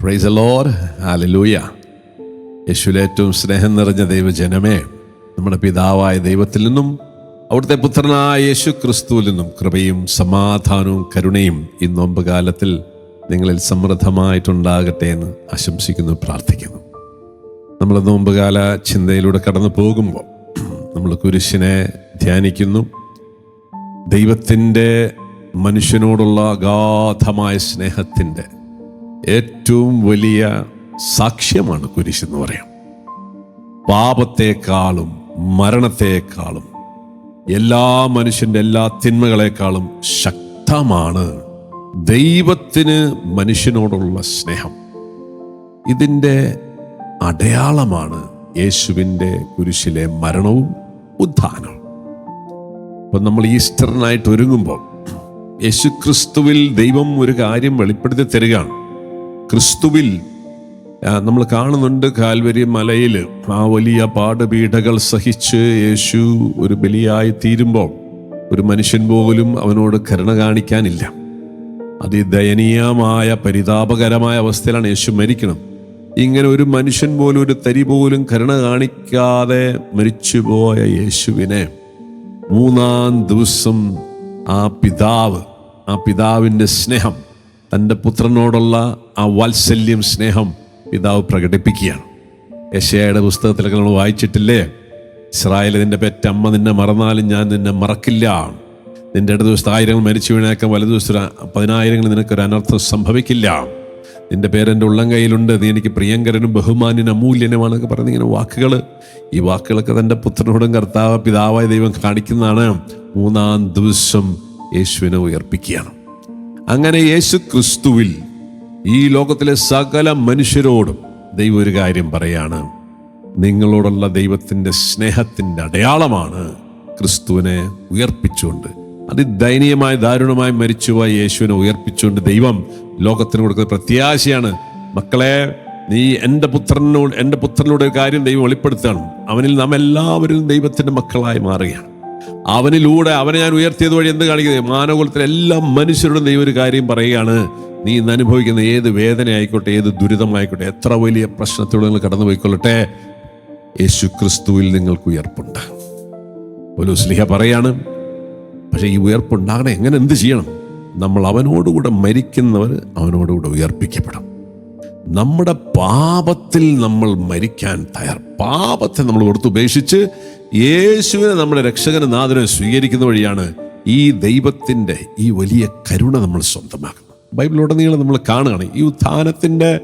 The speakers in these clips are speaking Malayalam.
പ്രൈസ് ലോഡ് ആലലൂയ യേശുവിൽ ഏറ്റവും സ്നേഹം നിറഞ്ഞ ദൈവജനമേ നമ്മുടെ പിതാവായ ദൈവത്തിൽ നിന്നും അവിടുത്തെ പുത്രനായ യേശു ക്രിസ്തുവിൽ നിന്നും കൃപയും സമാധാനവും കരുണയും ഈ നോമ്പ് കാലത്തിൽ നിങ്ങളിൽ സമൃദ്ധമായിട്ടുണ്ടാകട്ടെ എന്ന് ആശംസിക്കുന്നു പ്രാർത്ഥിക്കുന്നു. നമ്മൾ നോമ്പുകാല ചിന്തയിലൂടെ കടന്നു പോകുമ്പോൾ നമ്മൾ കുരിശിനെ ധ്യാനിക്കുന്നു. ദൈവത്തിന്റെ മനുഷ്യനോടുള്ള അഗാധമായ സ്നേഹത്തിന്റെ ഏറ്റവും വലിയ സാക്ഷ്യമാണ് കുരിശ് എന്ന് പറയാം. പാപത്തെക്കാളും മരണത്തെക്കാളും എല്ലാ മനുഷ്യന്റെ എല്ലാ തിന്മകളെക്കാളും ശക്തമാണ് ദൈവത്തിന് മനുഷ്യനോടുള്ള സ്നേഹം. ഇതിന്റെ അടയാളമാണ് യേശുവിന്റെ കുരിശിലെ മരണവും ഉദ്ധാനവും അപ്പം നമ്മൾ ഈസ്റ്ററിനായിട്ട് ഒരുങ്ങുമ്പോൾ യേശുക്രിസ്തുവിൽ ദൈവം ഒരു കാര്യം വെളിപ്പെടുത്തി തരികയാണ്. ക്രിസ്തുവിൽ നമ്മൾ കാണുന്നുണ്ട് കാൽവരി മലയിൽ ആ വലിയ പാടുപീഠകൾ സഹിച്ച് യേശു ഒരു ബലിയായി തീരുമ്പോൾ ഒരു മനുഷ്യൻ പോലും അവനോട് കരുണ കാണിക്കാനില്ല. അതിദയനീയമായ പരിതാപകരമായ അവസ്ഥയിലാണ് യേശു മരിക്കണം. ഇങ്ങനെ ഒരു മനുഷ്യൻ പോലും ഒരു തരി പോലും കരുണ കാണിക്കാതെ മരിച്ചുപോയ യേശുവിനെ മൂന്നാം ദിവസം ആ പിതാവ് ആ പിതാവിന്റെ സ്നേഹം തന്റെ പുത്രനോടുള്ള ആ വാത്സല്യം സ്നേഹം പിതാവ് പ്രകടിപ്പിക്കുകയാണ്. യശയുടെ പുസ്തകത്തിലൊക്കെ നമ്മൾ വായിച്ചിട്ടില്ലേ? ഇസ്രായേൽ നിന്റെ പെറ്റമ്മ നിന്നെ മറന്നാലും ഞാൻ നിന്നെ മറക്കില്ല. നിന്റെ ഇടത് ദിവസത്തെ ആയിരങ്ങൾ മരിച്ചു വീണേക്കാൻ വലതു ദിവസത്തെ പതിനായിരങ്ങൾ നിനക്കൊരു അനർത്ഥം സംഭവിക്കില്ല. നിന്റെ പേരെന്റെ ഉള്ളം കയ്യിലുണ്ട്. നീ എനിക്ക് പ്രിയങ്കരനും ബഹുമാന്യനും അമൂല്യനുമാണെന്നൊക്കെ പറഞ്ഞ ഇങ്ങനെ വാക്കുകൾ ഈ വാക്കുകളൊക്കെ തന്റെ പുത്രനോടും കർത്താവ് പിതാവായ ദൈവം കാണിക്കുന്നതാണ്. മൂന്നാം ദിവസം യേശുവിനെ ഉയർപ്പിക്കുകയാണ്. അങ്ങനെ യേശു ക്രിസ്തുവിൽ ഈ ലോകത്തിലെ സകല മനുഷ്യരോടും ദൈവം ഒരു കാര്യം പറയാണ്. നിങ്ങളോടുള്ള ദൈവത്തിന്റെ സ്നേഹത്തിന്റെ അടയാളമാണ് ക്രിസ്തുവിനെ ഉയർപ്പിച്ചുകൊണ്ട്. അതിദയനീയമായ ദാരുണമായി മരിച്ചുപോയ യേശുവിനെ ഉയർപ്പിച്ചുകൊണ്ട് ദൈവം ലോകത്തിന് കൊടുക്കുന്ന പ്രത്യാശയാണ്. മക്കളെ നീ എന്റെ പുത്രനോട് എന്റെ പുത്രനോട് ഒരു കാര്യം ദൈവം വെളിപ്പെടുത്തണം. അവനിൽ നാം എല്ലാവരും ദൈവത്തിന്റെ മക്കളായി മാറുകയാണ്. അവനിലൂടെ അവനെ ഞാൻ ഉയർത്തിയത് വഴി എന്ത് കാണിക്കുന്നത് മാനകുലത്തിലെ എല്ലാ മനുഷ്യരോടും ദൈവം ഒരു കാര്യം പറയുകയാണ്. നീ ഇന്ന് അനുഭവിക്കുന്ന ഏത് വേദന ആയിക്കോട്ടെ ഏത് ദുരിതമായിക്കോട്ടെ എത്ര വലിയ പ്രശ്നത്തിലൂടെ നിങ്ങൾ കടന്നു പോയിക്കൊള്ളട്ടെ യേശു ക്രിസ്തുവിൽ നിങ്ങൾക്ക് ഉയർപ്പുണ്ട്. ഒരു സ്ലിഹ പറയാണ് പക്ഷേ ഈ ഉയർപ്പുണ്ടാകണേ എങ്ങനെ എന്ത് ചെയ്യണം? നമ്മൾ അവനോടുകൂടെ മരിക്കുന്നവർ അവനോടുകൂടെ ഉയർപ്പിക്കപ്പെടും നമ്മുടെ പാപത്തിൽ നമ്മൾ മരിക്കാൻ തയ്യാർ. പാപത്തെ നമ്മൾ ഓർത്തുപേക്ഷിച്ച് യേശുവിനെ നമ്മുടെ രക്ഷകന് നാഥനെ സ്വീകരിക്കുന്ന വഴിയാണ് ഈ ദൈവത്തിന്റെ ഈ വലിയ കരുണ നമ്മൾ സ്വന്തമാക്കുന്നത്. ബൈബിളുടനീളം നമ്മൾ കാണുകയാണ്. ഈ ഉത്ഥാനത്തിന്റെ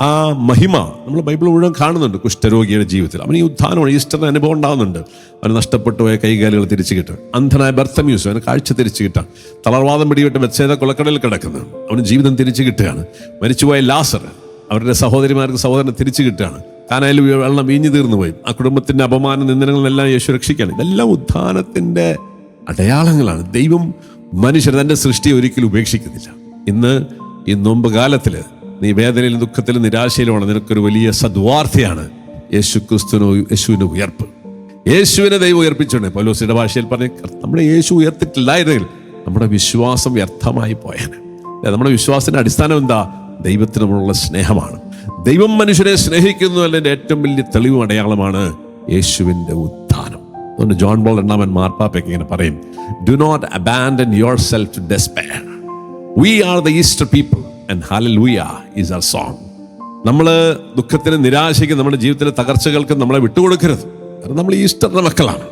ആ മഹിമ നമ്മൾ ബൈബിൾ മുഴുവൻ കാണുന്നുണ്ട് കുഷ്ഠരോഗിയുടെ ജീവിതത്തിൽ. അവന് ഈ ഉത്ഥാനമാണ് ഈസ്റ്ററിന് അനുഭവം ഉണ്ടാകുന്നുണ്ട്. അവന് നഷ്ടപ്പെട്ടു പോയ കൈകാലുകൾ തിരിച്ചു കിട്ടും. അന്ധനായ ബർത്തമ്യൂസ് അവന് കാഴ്ച തിരിച്ചു കിട്ടാം. തളർവാദം പിടിവിട്ട് മെച്ചേത കൊളക്കടലിൽ കിടക്കുന്നു. അവന് ജീവിതം തിരിച്ചു കിട്ടുകയാണ്. മരിച്ചുപോയ ലാസർ അവരുടെ സഹോദരിമാർക്ക് സഹോദരനെ തിരിച്ചു കിട്ടുകയാണ്. കാനായിൽ വെള്ളം വീഞ്ഞു തീർന്നു പോയി. ആ കുടുംബത്തിന്റെ അപമാന നിന്ദനങ്ങളെല്ലാം യേശു രക്ഷിക്കുകയാണ്. ഇതെല്ലാം ഉദ്ധാനത്തിന്റെ അടയാളങ്ങളാണ്. ദൈവം മനുഷ്യർ തന്റെ സൃഷ്ടിയെ ഒരിക്കലും ഉപേക്ഷിക്കുന്നില്ല. ഇന്ന് ഈ നോമ്പ് കാലത്തിൽ നീ വേദനയിലും ദുഃഖത്തിലും നിരാശയിലുമാണ്. നിനക്കൊരു വലിയ സദ്വാർത്ഥയാണ് യേശു ക്രിസ്തുവിനോ യേശുവിന്റെ ഉയർപ്പ്. യേശുവിനെ ദൈവം ഉയർപ്പിച്ചുകൊണ്ട് പൗലോസിയുടെ ഭാഷയിൽ പറഞ്ഞ നമ്മുടെ യേശു ഉയർത്തിട്ടില്ലായിരുന്നെങ്കിൽ നമ്മുടെ വിശ്വാസം വ്യർത്ഥമായി പോയാണ് നമ്മുടെ വിശ്വാസത്തിന്റെ അടിസ്ഥാനം എന്താ? ദൈവത്തിനോടുള്ള സ്നേഹമാണ്. ദൈവം മനുഷ്യരെ സ്നേഹിക്കുന്നു എന്നതിന്റെ ഏറ്റവും വലിയ തെളിവും അടയാളമാണ് യേശുവിന്റെ ഉത്ഥാനം. അതുകൊണ്ട് ജോൺ ബോൾ രണ്ടാമൻ മാർപ്പാപ്പയ്ക്ക് ഇങ്ങനെ പറയും do not abandon yourself despair we are the Easter people and hallelujah is our song നമ്മൾ ദുഃഖത്തിന് നിരാശയ്ക്ക് നമ്മുടെ ജീവിതത്തിലെ തകർച്ചകൾക്ക് നമ്മളെ വിട്ടുകൊടുക്കരുത്. കാരണം നമ്മൾ ഈസ്റ്ററിന്റെ മക്കളാണ്.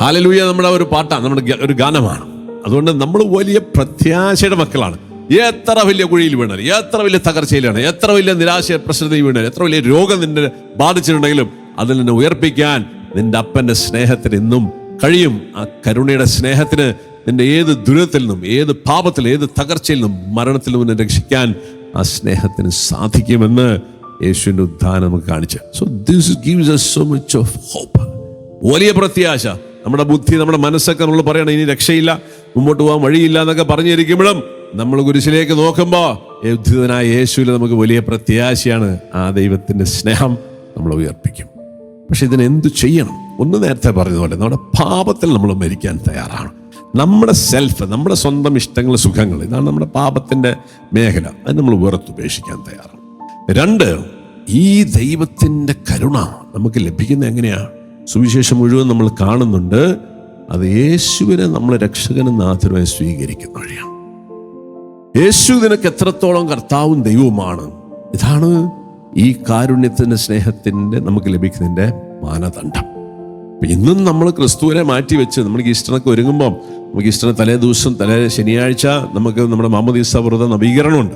ഹാലലൂയ നമ്മുടെ ഒരു പാട്ടാണ് നമ്മുടെ ഒരു ഗാനമാണ്. അതുകൊണ്ട് നമ്മൾ വലിയ പ്രത്യാശയുടെ മക്കളാണ്. എത്ര വലിയ കുഴിയിൽ വീണാലും എത്ര വലിയ തകർച്ചയിലാണ് എത്ര വലിയ നിരാശ പ്രശ്നത്തിൽ വീണാലും എത്ര വലിയ രോഗം നിന്നെ ബാധിച്ചിട്ടുണ്ടെങ്കിലും അതിൽ നിന്നെ ഉയർപ്പിക്കാൻ നിന്റെ അപ്പന്റെ സ്നേഹത്തിന് ഇന്നും കഴിയും. ആ കരുണയുടെ സ്നേഹത്തിന് നിന്റെ ഏത് ദുരിതത്തിൽ നിന്നും ഏത് പാപത്തിൽ ഏത് തകർച്ചയിൽ നിന്നും മരണത്തിൽ നിന്നും നിന്നെ രക്ഷിക്കാൻ ആ സ്നേഹത്തിന് സാധിക്കുമെന്ന് യേശുവിന്റെ ഉദ്ധാനം നമുക്ക് കാണിച്ചു. So this gives a so much of hope വലിയ പ്രത്യാശ. നമ്മുടെ ബുദ്ധി നമ്മുടെ മനസ്സൊക്കെ നമ്മൾ പറയണം ഇനി രക്ഷയില്ല മുമ്പോട്ട് പോകാൻ വഴിയില്ല എന്നൊക്കെ പറഞ്ഞിരിക്കുമ്പോഴും നമ്മൾ കുരിശിലേക്ക് നോക്കുമ്പോൾ യുദ്ധിതനായ യേശുവിൽ നമുക്ക് വലിയ പ്രത്യാശയാണ്. ആ ദൈവത്തിന്റെ സ്നേഹം നമ്മൾ ഉയർപ്പിക്കും. പക്ഷെ ഇതിന് എന്തു ചെയ്യണം? ഒന്ന് നേരത്തെ പറഞ്ഞതുപോലെ നമ്മുടെ പാപത്തിൽ നമ്മൾ മരിക്കാൻ തയ്യാറാണ്. നമ്മുടെ സെൽഫ് നമ്മുടെ സ്വന്തം ഇഷ്ടങ്ങൾ സുഖങ്ങൾ ഇതാണ് നമ്മുടെ പാപത്തിന്റെ മേഖല. അത് നമ്മൾ വെറുത്തുപേക്ഷിക്കാൻ തയ്യാറാണ്. രണ്ട് ഈ ദൈവത്തിന്റെ കരുണ നമുക്ക് ലഭിക്കുന്നത് എങ്ങനെയാ? സുവിശേഷം മുഴുവൻ നമ്മൾ കാണുന്നുണ്ട്. അത് യേശുവിനെ നമ്മൾ രക്ഷകനും നാഥനുമായി സ്വീകരിക്കുന്ന വഴിയാണ്. യേശു നിനക്ക് എത്രത്തോളം കർത്താവും ദൈവവുമാണ്. ഇതാണ് ഈ കാരുണ്യത്തിന്റെ സ്നേഹത്തിന്റെ നമുക്ക് ലഭിക്കുന്നതിന്റെ മാനദണ്ഡം. ഇന്നും നമ്മൾ ക്രിസ്തുവിനെ മാറ്റി വെച്ച് നമുക്ക് ഈസ്റ്ററിനൊക്കെ ഒരുങ്ങുമ്പോൾ നമുക്ക് ഈസ്റ്ററിന് തലേ ദിവസം തലേ ശനിയാഴ്ച നമുക്ക് നമ്മുടെ മാമദീസ വ്രത നവീകരണമുണ്ട്.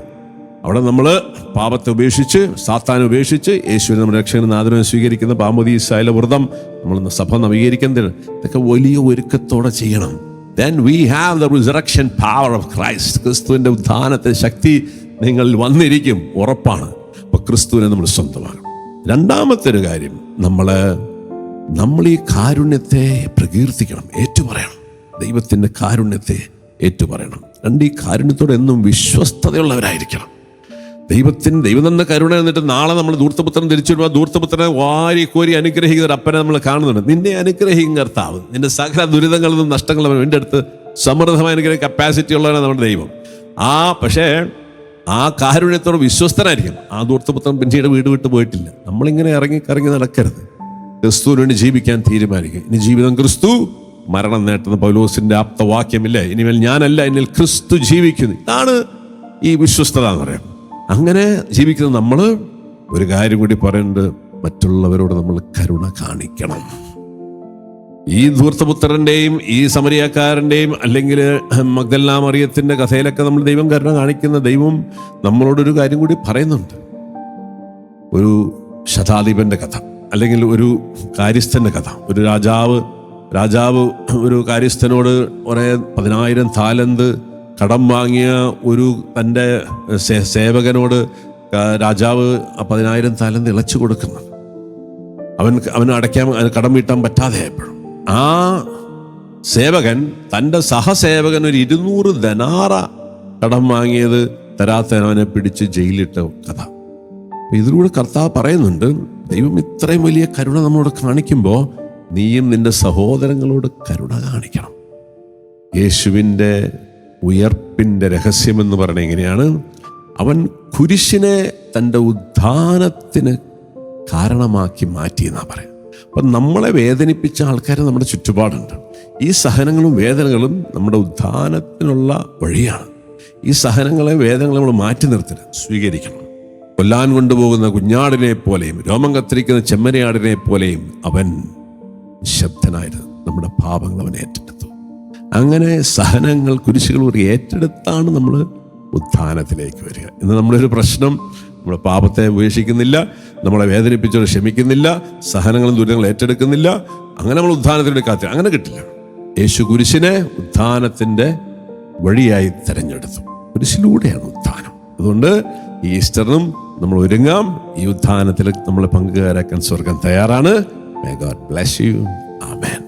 അവിടെ നമ്മൾ പാപത്തെ ഉപേക്ഷിച്ച് സാത്താൻ ഉപേക്ഷിച്ച് യേശുവിനെ നമ്മുടെ രക്ഷകൻ നാഥനെ സ്വീകരിക്കുന്ന പാമദീസായാലെ വ്രതം നമ്മൾ സഭ നവീകരിക്കുന്നത് ഇതൊക്കെ വലിയ ഒരുക്കത്തോടെ ചെയ്യണം. Then we have the resurrection power of Christ ക്രിസ്തുവിന്റെ ഉത്ഥാനത്തെ ശക്തി നിങ്ങളിൽ വന്നിരിക്കും. ഉറപ്പാണ്. അപ്പോൾ ക്രിസ്തുവിനെ നമ്മൾ സ്വന്തമാകും രണ്ടാമത്തെ ഒരു കാര്യം നമ്മൾ നമ്മൾ ഈ കാരുണ്യത്തെ പ്രകീർത്തിക്കണം ഏറ്റുപറയണം. ദൈവത്തിന്റെ കാരുണ്യത്തെ ഏറ്റുപറയണം. രണ്ട് ഈ കാരുണ്യത്തോടെ എന്നും വിശ്വസ്തതയുള്ളവരായിരിക്കണം. ദൈവത്തിന് ദൈവം തന്ന കരുണ എന്നിട്ട് നാളെ നമ്മൾ ദൂർത്തപുത്രൻ തിരിച്ചു വരുമ്പോൾ ദൂർത്തപുത്രനെ വാരി കോരി അനുഗ്രഹിക്കുന്ന ഒരു അപ്പനെ നമ്മൾ കാണുന്നുണ്ട്. നിന്നെ അനുഗ്രഹിക്കും കർത്താവ്. നിന്റെ സകല ദുരിതങ്ങളിൽ നിന്നും നഷ്ടങ്ങളും എന്റെ അടുത്ത് സമൃദ്ധമായ അനുഗ്രഹ കപ്പാസിറ്റി ഉള്ളവനാണ് നമ്മുടെ ദൈവം. ആ പക്ഷേ ആ കാരുണ്യത്തോട് വിശ്വസ്തനായിരിക്കും. ആ ദൂർത്തപുത്രൻ പിന്നീട് വീട് വിട്ട് പോയിട്ടില്ല. നമ്മളിങ്ങനെ ഇറങ്ങി കറങ്ങി നടക്കരുത്. ക്രിസ്തുവിന് വേണ്ടി ജീവിക്കാൻ തീരുമാനിക്കും ഇനി ജീവിതം ക്രിസ്തു മരണം നേട്ടുന്ന പൗലോസിന്റെ ആപ്തവാക്യമില്ലേ. ഇനിമേൽ ഞാനല്ല എന്നിൽ ക്രിസ്തു ജീവിക്കുന്നു. ഇതാണ് ഈ വിശ്വസ്തത എന്ന് പറയാം അങ്ങനെ ജീവിക്കുന്ന നമ്മൾ ഒരു കാര്യം കൂടി പറയുന്നുണ്ട് മറ്റുള്ളവരോട് നമ്മൾ കരുണ കാണിക്കണം. ഈ ധൂർത്തപുത്രന്റെയും ഈ സമരിയക്കാരന്റെയും അല്ലെങ്കിൽ മഗ്ദല്ലാ മറിയത്തിന്റെ കഥയിലൊക്കെ നമ്മൾ ദൈവം കരുണ കാണിക്കുന്ന ദൈവം നമ്മളോടൊരു കാര്യം കൂടി പറയുന്നുണ്ട്. ഒരു ശതാധിപന്റെ കഥ അല്ലെങ്കിൽ ഒരു കാര്യസ്ഥന്റെ കഥ. ഒരു രാജാവ് രാജാവ് ഒരു കാര്യസ്ഥനോട് കുറേ പതിനായിരം താലന്ത് കടം വാങ്ങിയ ഒരു തന്റെ സേവകനോട് രാജാവ് പതിനായിരം താലം തിളച്ചു കൊടുക്കുന്നു. അവൻ അവന് അടയ്ക്കാൻ കടം വീട്ടാൻ പറ്റാതെ ആയപ്പോഴും. ആ സേവകൻ തന്റെ സഹസേവകൻ ഒരു ഇരുന്നൂറ് ധനാറ കടം വാങ്ങിയത് തരാത്തവൻ അവനെ പിടിച്ച് ജയിലിട്ട കഥ. ഇതിലൂടെ കർത്താവ് പറയുന്നുണ്ട് ദൈവം ഇത്രയും വലിയ കരുണ നമ്മളോട് കാണിക്കുമ്പോൾ നീയും നിന്റെ സഹോദരങ്ങളോട് കരുണ കാണിക്കണം. യേശുവിന്റെ ഉയർപ്പിന്റെ രഹസ്യമെന്ന് പറയുന്നത് എങ്ങനെയാണ്? അവൻ കുരിശിനെ തന്റെ ഉദ്ധാനത്തിന് കാരണമാക്കി മാറ്റി എന്നാ പറയാം അപ്പം നമ്മളെ വേദനിപ്പിച്ച ആൾക്കാർ നമ്മുടെ ചുറ്റുപാടുണ്ട്. ഈ സഹനങ്ങളും വേദനകളും നമ്മുടെ ഉദ്ധാനത്തിനുള്ള വഴിയാണ്. ഈ സഹനങ്ങളെ വേദനകളെ നമ്മൾ മാറ്റി നിർത്തരുത് സ്വീകരിക്കണം. കൊല്ലാൻ കൊണ്ടുപോകുന്ന കുഞ്ഞാടിനെ പോലെയും രോമം കത്തിരിക്കുന്ന ചെമ്മരിയാടിനെ പോലെയും അവൻ നിശബ്ദനായിരുന്നു. നമ്മുടെ പാപങ്ങൾ അവൻ അങ്ങനെ സഹനങ്ങൾ കുരിശുകൾ ഏറ്റെടുത്താണ് നമ്മൾ ഉത്ഥാനത്തിലേക്ക് വരിക. ഇന്ന് നമ്മളൊരു പ്രശ്നം നമ്മുടെ പാപത്തെ ഉപേക്ഷിക്കുന്നില്ല നമ്മളെ വേദനിപ്പിച്ചവർ ക്ഷമിക്കുന്നില്ല സഹനങ്ങളും ദുരിതങ്ങളും ഏറ്റെടുക്കുന്നില്ല അങ്ങനെ നമ്മൾ ഉദ്ധാനത്തിലൂടെ കാത്തി അങ്ങനെ കിട്ടില്ല. യേശു കുരിശിനെ ഉദ്ധാനത്തിന്റെ വഴിയായി തിരഞ്ഞെടുത്തു. കുരിശിലൂടെയാണ് ഉദ്ധാനം അതുകൊണ്ട് ഈസ്റ്ററിനും നമ്മൾ ഒരുങ്ങാം. ഈ ഉദ്ധാനത്തിൽ നമ്മൾ പങ്കുകാരാക്കാൻ സ്വർഗം തയ്യാറാണ്. May God bless you amen